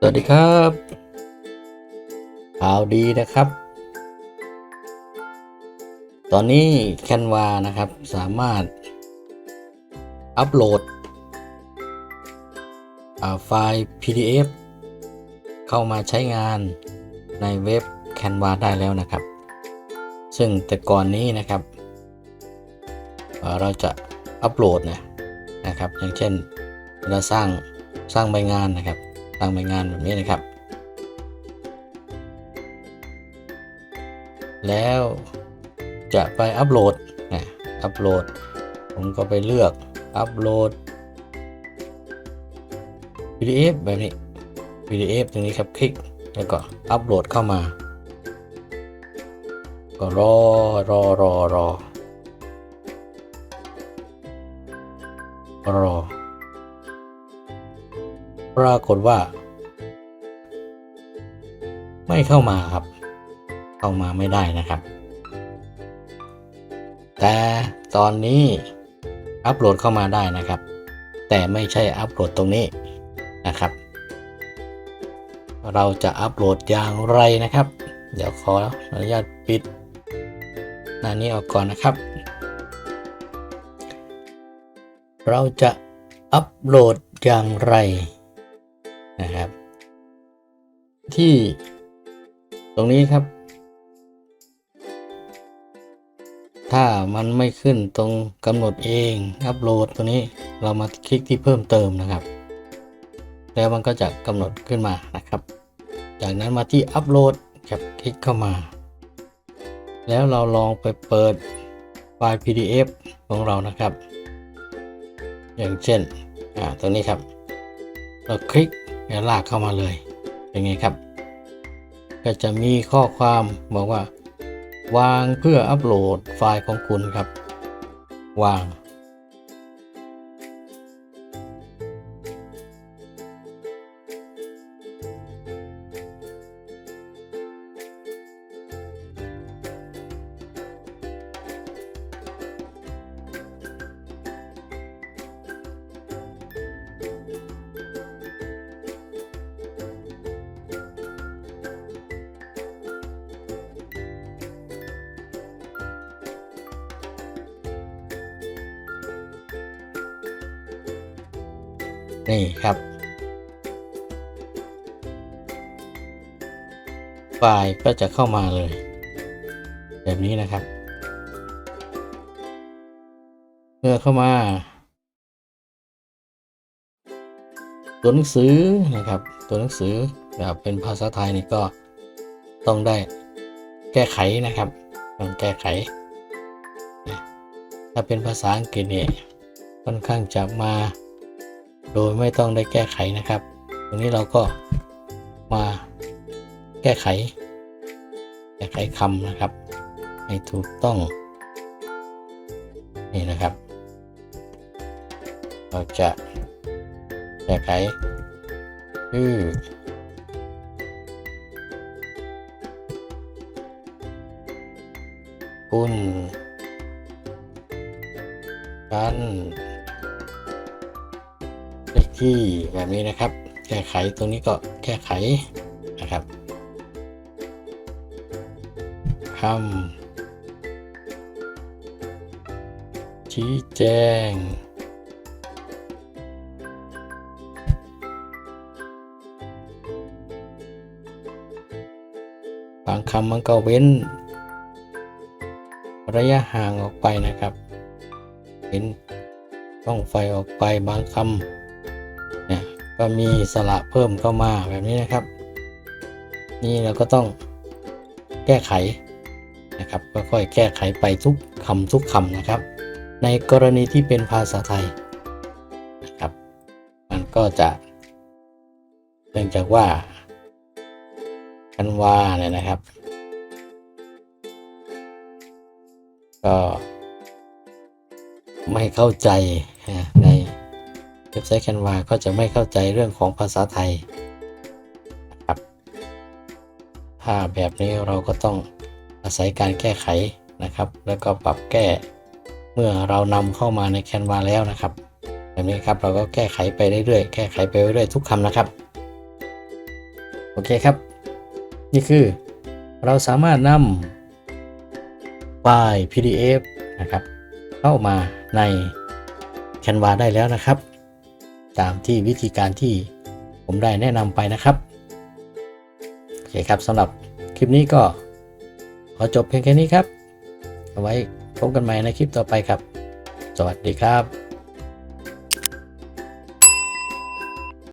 สวัสดีครับข่าวดีนะครับ ตอนนี้ Canva นะครับสามารถ อัปโหลดไฟล์ PDF เข้ามาใช้งานในเว็บ Canva ได้แล้วนะครับ ซึ่งแต่ก่อนนี้นะครับเอ่อเราจะอัปโหลดนะนะครับ อย่างเช่นเราสร้างสร้างใบงานนะครับ สร้างใบงานแบบนี้นะครับ แล้วจะไปอัปโหลดนะอัปโหลด ผมก็ไปเลือกอัปโหลด PDF แบบนี้ PDF ตรงนี้ครับคลิกแล้วก็อัปโหลดเข้ามา ก็รอรอรอรอรอ ปรากฏว่า ไม่เข้ามาครับ เข้ามาไม่ได้นะครับ แต่ตอนนี้อัปโหลดเข้ามาได้นะครับ แต่ไม่ใช่อัปโหลดตรงนี้นะครับ เราจะอัปโหลดอย่างไรนะครับ เดี๋ยวขออนุญาตปิดหน้านี้ออกก่อนนะครับ เราจะอัปโหลดอย่างไร นะครับ ที่ตรงนี้ครับ ถ้ามันไม่ขึ้นตรงกำหนดเองอัปโหลดตัวนี้เรามาคลิกที่เพิ่มเติมนะครับ แล้วมันก็จะกำหนดขึ้นมานะครับ จากนั้นมาที่อัปโหลดครับคลิกเข้ามา แล้วเราลองไปเปิดไฟล์ PDF ของเรานะครับ อย่างเช่น อ่า ตัวนี้ครับ เราคลิก แล้วลากเข้ามาเลยเป็นไงครับ ก็จะมีข้อความบอกว่า วางเพื่ออัปโหลดไฟล์ของคุณครับ วาง นี่ครับ ไฟล์ก็จะเข้ามาเลย แบบนี้นะครับ เมื่อเข้ามาตัวหนังสือนะครับ ตัวหนังสือแบบเป็นภาษาไทยนี่ก็ต้องได้แก้ไขนะครับต้องแก้ไข ถ้าเป็นภาษาอังกฤษเนี่ยค่อนข้างจะมา โดยไม่ต้องได้แก้ไขนะครับ ตรงนี้เราก็มาแก้ไข แก้ไขคำนะครับ ให้ถูกต้อง นี่นะครับ เราจะแก้ไขชื่อคุณกัน ที่แบบนี้นะครับ แก้ไขตรงนี้ก็แก้ไขนะครับคำชี้แจง บางคำมันก็เว้น ระยะห่างออกไปนะครับเห็นช่องไฟออกไปบางคำ ก็มีสระเพิ่มเข้ามาแบบนี้นะครับ นี่เราก็ต้องแก้ไขนะครับค่อยๆแก้ไขไปทุกคำทุกคำนะครับ ในกรณีที่เป็นภาษาไทยนะครับ มันก็จะเนื่องจากว่ากันว่าเนี่ยนะครับ ก็ไม่เข้าใจนะ ว็บไซต์ Canva ก็จะไม่เข้าใจเรื่องของภาษาไทยครับถ้าแบบนี้เราก็ต้องอาศัยการแก้ไขนะครับ แล้วก็ปรับแก้เมื่อเรานำเข้ามาใน Canva แล้วนะครับแบบนี้ครับเราก็แก้ไขไปเรื่อยๆแก้ไขไปเรื่อยๆทุกคำนะครับ โอเคครับ นี่คือเราสามารถนำไฟล์ PDF นะครับ เข้ามาใน Canva ได้แล้วนะครับ ตามที่วิธีการที่ผมได้แนะนำไปนะครับโอเคครับสำหรับคลิปนี้ก็ขอจบเพียงแค่นี้ครับ เอาไว้พบกันใหม่ในคลิปต่อไปครับ สวัสดีครับ